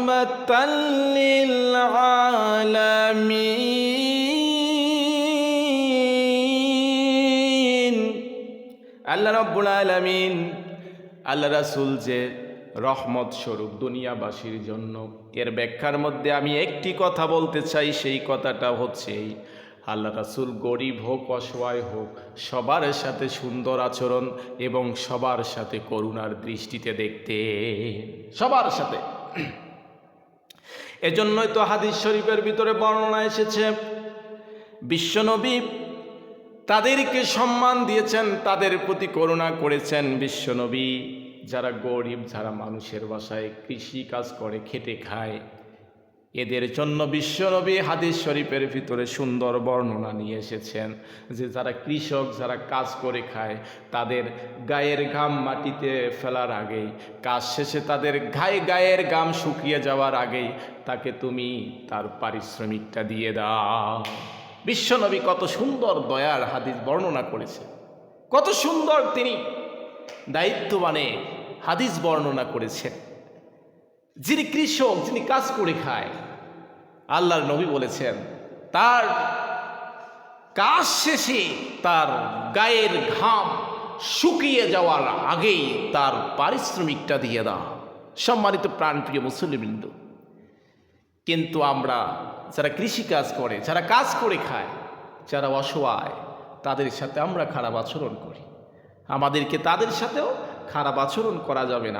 رحمة للعالمين আল্লাহ রব্বুল আলামিন আল্লাহ রাসূল যে রহমত স্বরূপ দুনিয়াবাসীর জন্য এর ব্যাখ্যার মধ্যে আমি একটি কথা বলতে চাই সেই কথাটা হচ্ছে এই আল্লাহ রাসূল গরিব হোক অসহায় হোক সবার সাথে সুন্দর আচরণ এবং সবার সাথে করুণার দৃষ্টিতে দেখতে সবার সাথে এজন্যই তো হাদিস শরীফের ভিতরে বর্ণনা এসেছে, বিশ্বনবী তাদেরকে সম্মান দিয়েছেন, তাদের প্রতি করুণা করেছেন বিশ্বনবী। যারা গরিব, যারা মানুষের বাসায় কৃষি কাজ করে, খেটে খায় এদের জন্য বিশ্বনবী হাদিস শরীফের ভিতরে সুন্দর বর্ণনা নিয়ে এসেছেন যে যারা কৃষক, যারা কাজ করে খায়, তাদের গায়ের ঘাম মাটিতে ফেলার আগেই, কাজ শেষে তাদের গায়ে গায়ের ঘাম শুকিয়ে যাওয়ার আগেই তাকে তুমি তার পারিশ্রমিকটা দিয়ে দাও। বিশ্বনবী কত সুন্দর দয়ার হাদিস বর্ণনা করেছে কত সুন্দর তিনি দায়িত্ববানে হাদিস বর্ণনা করেছেন। যিনি কৃষক, যিনি কাজ করে খায় আল্লাহর নবী বলেছেন, তার কাজ শেষে তার গায়ের ঘাম শুকিয়ে যাওয়ার আগেই তার পারিশ্রমিকটা দিয়ে দাও। সম্মানিত প্রাণপ্রিয় মুসলিমবৃন্দ কিন্তু আমরা যারা কৃষি কাজ করে, যারা কাজ করে খায়, যারা অসহায়, তাদের সাথে আমরা খারাপ আচরণ করি। আমাদেরকে তাদের সাথেও খারাপ আচরণ করা যাবে না।